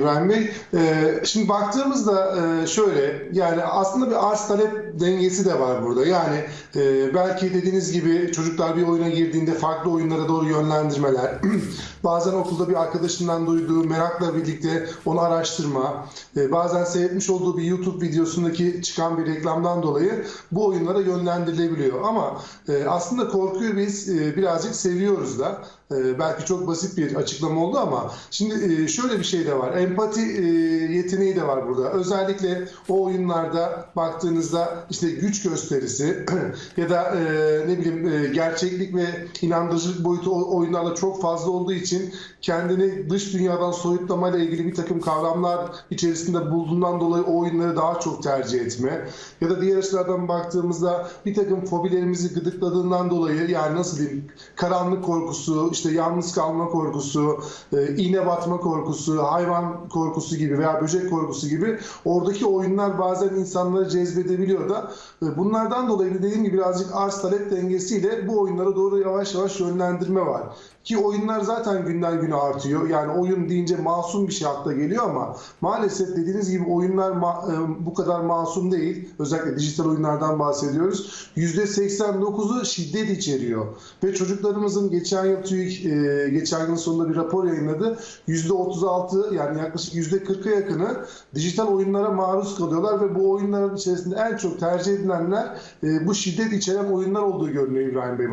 İbrahim Bey. Ee, şimdi baktığımızda e, şöyle yani aslında bir arz talep dengesi de var burada. Yani e, belki dediğiniz gibi çocuklar bir oyuna girdiğinde farklı oyunlara doğru yönlendirmeler, bazen okulda bir arkadaşından duyduğu merakla birlikte onu araştırma, e, bazen seyretmiş olduğu bir YouTube videosundaki çıkan bir reklamdan dolayı bu oyunlara yönlendirilebiliyor. Ama e, aslında korkuyu biz e, birazcık seviyoruz da. E, belki çok basit bir açıklama oldu ama şimdi e, şöyle bir şey de var. Empati e, yeteneği de var burada. Özellikle o oyunlarda baktığınızda işte güç gösterisi ya da e, ne bileyim e, gerçeklik ve inandırıcılık boyutu o oyunlarda çok fazla olduğu için kendini dış dünyadan soyutlamayla ilgili bir takım kavramlar içerisinde bulduğundan dolayı o oyunları daha çok tercih etme ya da diğer açılardan baktığımızda bir takım fobilerimizi gıdıkladığından dolayı yani nasıl diyeyim karanlık korkusu, işte yalnız kalma korkusu, iğne batma korkusu, hayvan korkusu gibi veya böcek korkusu gibi oradaki oyunlar bazen insanları cezbedebiliyor da bunlardan dolayı dediğim gibi birazcık arz talep dengesiyle bu oyunlara doğru yavaş yavaş yönlendirme var. Ki oyunlar zaten günden güne artıyor. Yani oyun deyince masum bir şey akla geliyor ama maalesef dediğiniz gibi oyunlar e, bu kadar masum değil. Özellikle dijital oyunlardan bahsediyoruz. %89'u şiddet içeriyor. Ve çocuklarımızın geçen yıl TÜİK e, geçen yılın sonunda bir rapor yayınladı. %36 yani yaklaşık %40'a yakını dijital oyunlara maruz kalıyorlar ve bu oyunların içerisinde en çok tercih edilenler e, bu şiddet içeren oyunlar olduğu görünüyor İbrahim Bey.